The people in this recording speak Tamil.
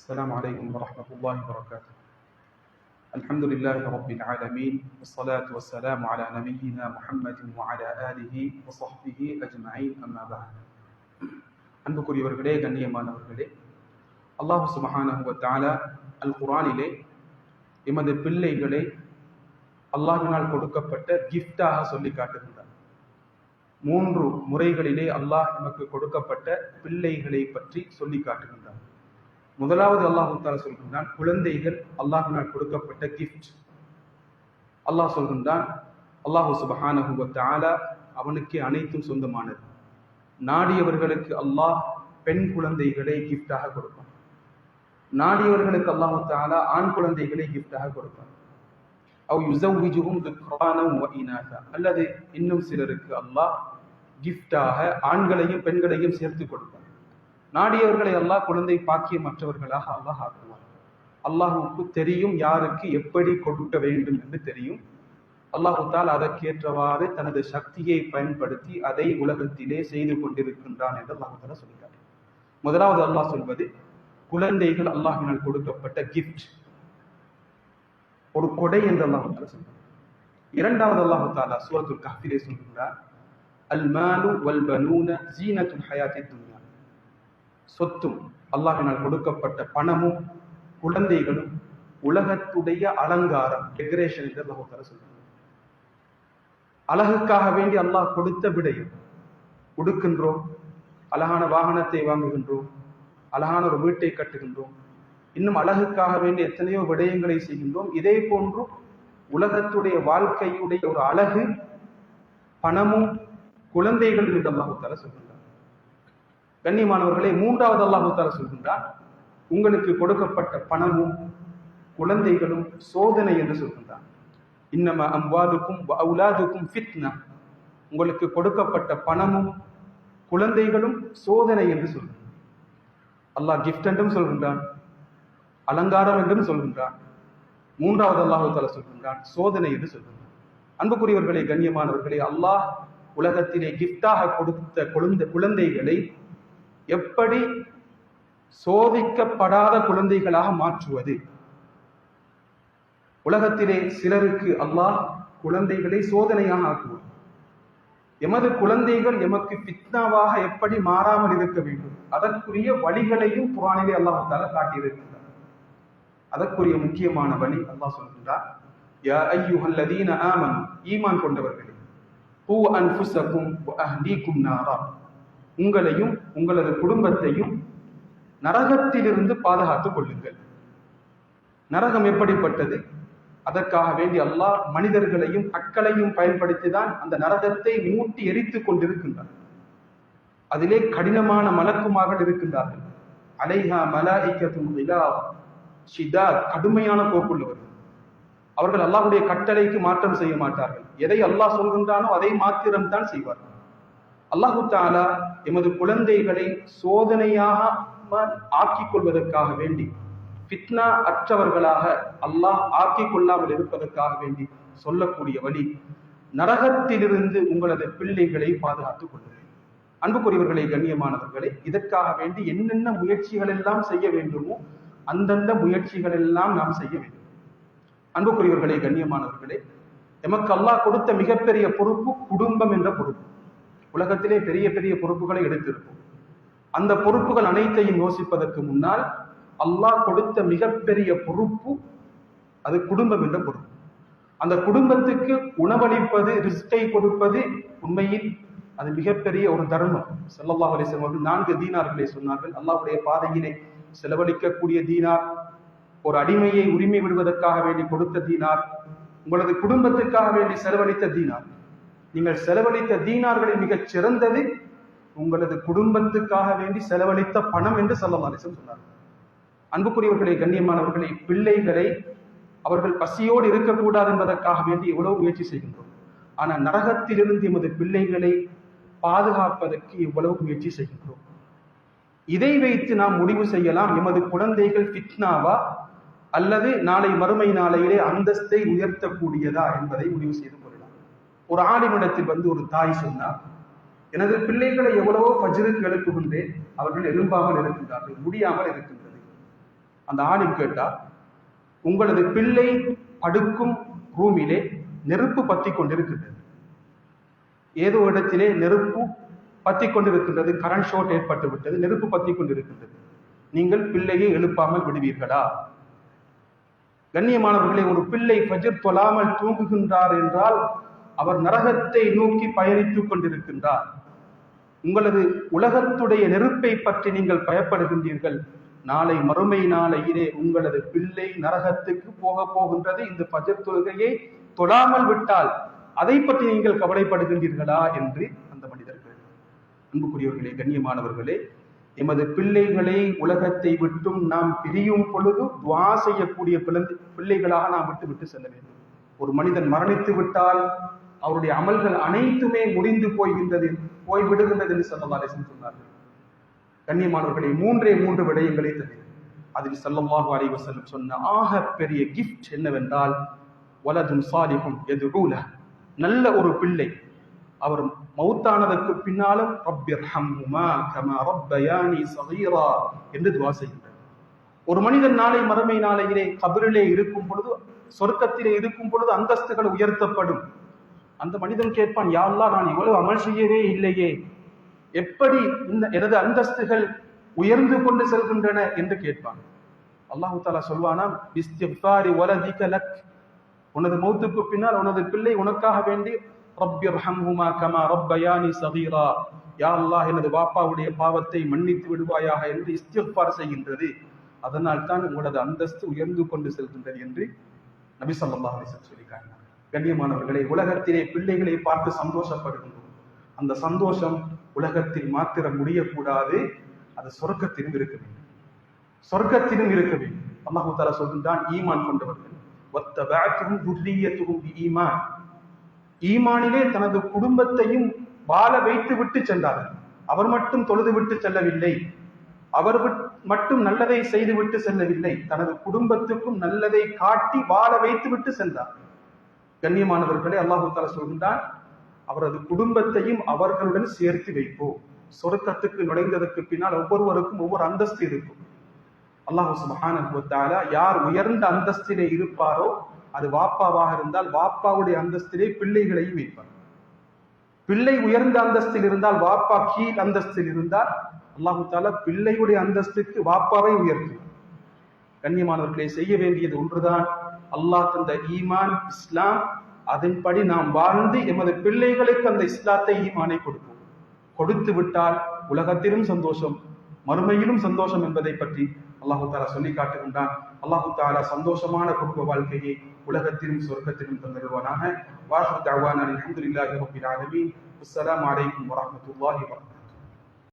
السلام عليكم ورحمة الله وبركاته الحمد لله رب العالمين والصلاة والسلام على نبينا محمد وعلى آله وصحبه أجمعين أما بعد அன்புக்குரியவர்களே கண்ணியமானவர்களே அல்லாஹு சுபஹானஹு வ தஆலா அல் குர்ஆனிலே எமது பிள்ளைகளை அல்லாஹ்வினால் கொடுக்கப்பட்ட கிஃப்டாக சொல்லி காட்டுகின்றார் மூன்று முறைகளிலே அல்லாஹ் நமக்கு கொடுக்கப்பட்ட பிள்ளைகளை பற்றி சொல்லி காட்டுகின்றார் முதலாவது அல்லாஹு தாலா சொல்கின்றான் குழந்தைகள் அல்லாஹினால் கொடுக்கப்பட்ட கிஃப்ட் அல்லாஹ் சொல்கின்றான் அல்லாஹு சுபஹானஹு தாலா தஆலா அவனுக்கு அனைத்தும் சொந்தமானது. நாடியவர்களுக்கு அல்லாஹ் பெண் குழந்தைகளை கிஃப்டாக கொடுப்பான். நாடியவர்களுக்கு அல்லாஹு தாலா ஆண் குழந்தைகளை கிஃப்டாக கொடுப்பான். அவ் யுசவ்விஜுஹும் துக்ரானம் இனாதா. அல்லது இன்னும் சிலருக்கு அல்லாஹ் கிஃப்டாக ஆண்களையும் பெண்களையும் சேர்த்து கொடுப்பான். நாடியவர்களை அல்லாஹ் குழந்தை பாக்கியமற்றவர்களாக அல்லாஹ் ஆக்குவான். அல்லாஹுக்கு தெரியும் யாருக்கு எப்படி கொடுக்க வேண்டும் என்று தெரியும். அல்லாஹுத்தால் அதற்கேற்றவாறு தனது சக்தியை பயன்படுத்தி அதை உலகத்திலே செய்து கொண்டிருக்கின்றான் என்று அல்லாஹுத்தால சொல்கிறார் முதலாவது அல்லாஹ் சொல்வது குழந்தைகள் அல்லாஹினால் கொடுக்கப்பட்ட கிஃப்ட் ஒரு கொடை என்று அல்லாஹு சொல்கிறார் இரண்டாவது அல்லாஹுத்தாலா சூரத்துல் கஹ்பிலே சொல்கிறார் அல் மாலு வல் பனூன ஜீனத்துல் ஹயாத்தி துன்யா சொத்தும் அல்லாஹினால் கொடுக்கப்பட்ட பணமும் குழந்தைகளும் உலகத்துடைய அலங்காரம். டெக்கரேஷன் என்று அல்லாஹு தாலா அழகுக்காக வேண்டி அல்லாஹ் கொடுத்த விடையும் உடுக்கின்றோம் அழகான வாகனத்தை வாங்குகின்றோம். அழகான ஒரு வீட்டை கட்டுகின்றோம். இன்னும் அழகுக்காக வேண்டி எத்தனையோ விடயங்களை செய்கின்றோம். இதே போன்று உலகத்துடைய வாழ்க்கையுடைய ஒரு அழகு பணமும் குழந்தைகள் என்று அல்லாஹு தாலா சொல்கின்றார் கண்ணியமானவர்களே மூன்றாவது அல்லாஹு சொல்கின்றான் உங்களுக்கு கொடுக்கப்பட்ட பணமும் குழந்தைகளும் சோதனை என்று சொல்கின்றான். இன்னம அம்வாதுக்கும் அவுலாதுக்கும் ஃபித்னா. உங்களுக்கு கொடுக்கப்பட்ட பணமும் குழந்தைகளும் சோதனை என்று சொல்கின்றான். அல்லாஹ் கிஃப்ட் என்றும் சொல்கின்றான் அலங்காரம் என்றும் சொல்கின்றான். மூன்றாவது அல்லாஹு சொல்கின்றான் சோதனை என்று சொல்கின்றான். அன்புக்குரியவர்களே கண்ணியமானவர்களே அல்லாஹ் உலகத்திலே கிஃப்டாக கொடுத்த குழந்தை குழந்தைகளை எப்படி சோதிக்கப்படாத குழந்தைகளாக மாற்றுவது? உலகத்திலே சிலருக்கு அல்லாஹ் குழந்தைகளை சோதனையாக ஆக்குவார் எமது குழந்தைகள் எமக்கு பித்னாவாக எப்படி மாறாமல் இருக்க வேண்டும்? அதற்குரிய வழிகளையும் புராணிலே அல்லாஹால காட்டியிருக்கின்றார் அதற்குரிய முக்கியமான வழி அல்லாஹ் சொல்கின்றார் யா ஐயுஹல்லதீன ஆமன் ஈமான் கொண்டவர்களே பூ அன்ஃபுஸக்கும் அஹ்லீக்கும் நாரா. உங்களையும் உங்களது குடும்பத்தையும் நரகத்திலிருந்து பாதுகாத்துக் கொள்ளுங்கள். நரகம் எப்படிப்பட்டது? அதற்காக வேண்டி அல்லாஹ் மனிதர்களையும் அக்களையும் பயன்படுத்தி தான் அந்த நரகத்தை மூட்டி எரித்துக் கொண்டிருக்கின்றார் அதிலே கடினமான மலக்குமார்கள் இருக்கின்றார்கள். அலைஹா மலாய்க்கத்தும் ஷிதா கடுமையான போக்குள்ளவர்கள் அவர்கள் அல்லாஹுடைய கட்டளைக்கு மாற்றம் செய்ய மாட்டார்கள். எதை அல்லாஹ் சொல்கின்றானோ அதை மாத்திரம்தான் செய்வார்கள். அல்லாஹு தாலா எமது குழந்தைகளை சோதனையாக ஆக்கிக் கொள்வதற்காக வேண்டி ஃபித்னா அற்றவர்களாக அல்லாஹ் ஆக்கிக் கொள்ளாமல் இருப்பதற்காக வேண்டி சொல்லக்கூடிய வழி நரகத்திலிருந்து உங்களது பிள்ளைகளை பாதுகாத்துக் கொள்ளுங்கள். அன்புக்குரியவர்களை கண்ணியமானவர்களை இதற்காக வேண்டி என்னென்ன முயற்சிகள் எல்லாம் செய்ய வேண்டுமோ அந்தந்த முயற்சிகள் எல்லாம் நாம் செய்ய வேண்டும். அன்புக்குரியவர்களை கண்ணியமானவர்களே எமக்கு அல்லாஹ் கொடுத்த மிகப்பெரிய பொறுப்பு குடும்பம் என்ற பொறுப்பு. உலகத்திலே பெரிய பெரிய பொறுப்புகளை எடுத்திருக்கும் அந்த பொறுப்புகள் அனைத்தையும் யோசிப்பதற்கு முன்னால் அல்லாஹ் கொடுத்த மிகப்பெரிய பொறுப்பு அது குடும்பம் என்ற பொறுப்பு. அந்த குடும்பத்துக்கு உணவளிப்பது ரிஸ்கை கொடுப்பது உண்மையில் அது மிகப்பெரிய ஒரு தர்மம். செல்லல்லாஹ் அலிஸ்லாம் அவர்கள் நான்கு தீனார்களை சொன்னார்கள். அல்லாஹுடைய பாதையினை செலவழிக்கக்கூடிய தீனார் ஒரு அடிமையை உரிமை விடுவதற்காக வேண்டி கொடுத்த தீனார் உங்களது குடும்பத்துக்காக வேண்டி செலவழித்த தீனார். நீங்கள் செலவழித்த தீனார்களில் மிகச் சிறந்தது உங்களது குடும்பத்துக்காக வேண்டி செலவழித்த பணம் என்று சொல்லலாம் சொன்னார் அன்புக்குரியவர்களை கண்ணியமானவர்களை பிள்ளைகளை அவர்கள் பசியோடு இருக்கக்கூடாது என்பதற்காக வேண்டி எவ்வளவு முயற்சி செய்கின்றோம். ஆனால் நரகத்திலிருந்து எமது பிள்ளைகளை பாதுகாப்பதற்கு எவ்வளவு முயற்சி செய்கின்றோம். இதை வைத்து நாம் முடிவு செய்யலாம். எமது குழந்தைகள் ஃபிட்னாவா அல்லது நாளை மறுமை நாளையிலே அந்தஸ்தை உயர்த்தக்கூடியதா என்பதை முடிவு செய்து கொள்ளும் ஒரு ஆணிமிடத்தில் வந்து ஒரு தாய் சொன்னார் எனது பிள்ளைகளை எவ்வளவோ பஜ்ருக்கு எழுப்புகின்றேன் அவர்கள் எழும்பாமல் இருக்கின்றார்கள் முடியாமல் இருக்கின்றது. அந்த ஆணின் கேட்டார் உங்களது பிள்ளை படுக்கும் ரூமிலே நெருப்பு பற்றி கொண்டிருக்கின்றது. ஏதோ இடத்திலே நெருப்பு பற்றி கொண்டிருக்கின்றது கரண்ட் ஷார்ட் ஏற்பட்டு விட்டது நெருப்பு பற்றி கொண்டிருக்கின்றது. நீங்கள் பிள்ளையை எழுப்பாமல் விடுவீர்களா? கண்ணியமானவர்களே ஒரு பிள்ளை பஜிர் தொழாமல் தூங்குகின்றார் என்றால் அவர் நரகத்தை நோக்கி பயணித்துக் கொண்டிருக்கின்றார். உங்களது உலகத்துடைய நெருப்பை பற்றி நீங்கள் பயப்படுகின்றீர்கள். நாளை மறுமை நாளையிலே உங்களது பிள்ளை நரகத்துக்கு போக போகின்றது. இந்த பஜர் தொழுகையை தொழாமல் விட்டால் அதை பற்றி நீங்கள் கவலைப்படுகின்றீர்களா என்று அந்த மனிதர்கள். அன்புக்குரியவர்களே கண்ணியமானவர்களே எமது பிள்ளைகளை உலகத்தை விட்டும் நாம் பிரியும் பொழுது துவா செய்யக்கூடிய பிள்ளைகளாக நாம் விட்டு விட்டு செல்ல வேண்டும். ஒரு மனிதன் மரணித்து விட்டால் அவருடைய அமல்கள் அனைத்துமே முடிந்து போய்கின்றது போய்விடுகின்றது என்று சொல்லவாறு சொன்னார்கள் கண்ணியமானவர்களை மூன்றே மூன்று விடயங்களை தவிர அதில் செல்லமாக அலைஹி செல்லும் சொன்ன ஆக பெரிய கிஃப்ட் என்னவென்றால் வலதும் சாலிஹும் எதுரூல நல்ல ஒரு பிள்ளை. அவர் மௌத்தானதற்கு பின்னாலும் ரப்பிர் ஹம்முமா கமா ரப்பயானி சகீரா என்று துவா செய்கின்றார். ஒரு மனிதன் நாளை மறுமை நாளையிலே கபிரிலே இருக்கும் பொழுது சொர்க்கத்திலே இருக்கும் பொழுது அந்தஸ்துகள் உயர்த்தப்படும். அந்த மனிதன் கேட்பான் யாழ்லா நான் இவ்வளவு அமல் செய்யவே இல்லையே. எப்படி இந்த எனது அந்தஸ்துகள் உயர்ந்து கொண்டு செல்கின்றன? என்று கேட்பான். அல்லாஹு தாலா சொல்வானாம் உனது மௌத்துக்கு பின்னால் உனது பிள்ளை உனக்காக வேண்டி ரப்பிர் ஹம்ஹுமா கமா ரப்பயானி சகீரா. யா அல்லாஹ் எனது பாப்பாவுடைய பாவத்தை மன்னித்து விடுவாயாக என்று இஸ்திஃபார் செய்கின்றது. அதனால் தான் உங்களது அந்தஸ்து உயர்ந்து கொண்டு செல்கின்றது என்று நபி ஸல்லல்லாஹு சொல்லி காட்டினார் கண்ணியமானவர்களை உலகத்திலே பிள்ளைகளை பார்த்து சந்தோஷப்படுகின்றோம். அந்த சந்தோஷம் உலகத்தில் மாத்திரம் முடியக்கூடாது. அது சொர்க்கத்திலும் இருக்க வேண்டும். சொர்க்கத்திலும் இருக்க வேண்டும். அல்லாஹு தாலா சொல்கின்றான் ஈமான் கொண்டவர்கள் துல்லிய துர்ரியத்துஹும் ஈமான் ஈமானிலே தனது குடும்பத்தையும் வாழ வைத்து விட்டு சென்றார்கள். அவர் மட்டும் தொழுது விட்டு செல்லவில்லை. அவர் விட்- மட்டும் நல்லதை செய்து விட்டு செல்லவில்லை. தனது குடும்பத்துக்கும் நல்லதை காட்டி வாழ வைத்து விட்டு சென்றார். கண்ணியமானவர்களே அல்லாஹு தாலா சொல்கின்றான் அவரது குடும்பத்தையும் அவர்களுடன் சேர்த்து வைப்போம் சொர்க்கத்துக்கு நுழைந்ததற்கு பின்னால் ஒவ்வொருவருக்கும் ஒவ்வொரு அந்தஸ்து இருக்கும். அல்லாஹு சுப்ஹானஹு யார் உயர்ந்த அந்தஸ்திலே இருப்பாரோ அது வாப்பாவாக இருந்தால் வாப்பாவுடைய அந்தஸ்திலே பிள்ளைகளையும் வைப்பார். பிள்ளை உயர்ந்த அந்தஸ்தில் இருந்தால் வாப்பா கீழ் அந்தஸ்தில் இருந்தால் அல்லாஹு தாலா பிள்ளையுடைய அந்தஸ்துக்கு வாப்பாவை உயர்த்துவார். கண்ணியமானவர்களை செய்ய வேண்டியது ஒன்றுதான். அல்லாஹ் தந்த ஈமான் இஸ்லாம் அதன்படி நாம் வாழ்ந்து எமது பிள்ளைகளுக்கு அந்த இஸ்லாத்தை ஈமானை கொடுப்போம். கொடுத்து விட்டால் உலகத்திலும் சந்தோஷம் மறுமையிலும் சந்தோஷம் என்பதை பற்றி அல்லாஹு தாலா சொல்லி காட்டுகின்றான். அல்லாஹு தாலா சந்தோஷமான குடும்ப வாழ்க்கையை உலகத்திலும் சொர்க்கத்திலும் தந்திருவானாக வாஹு தவான அலமதுல்லாஹி ரப்பில் ஆலமீன். அஸ்ஸலாமு அலைக்கும் வரஹ்மத்துல்லாஹி வபரகாத்துஹு.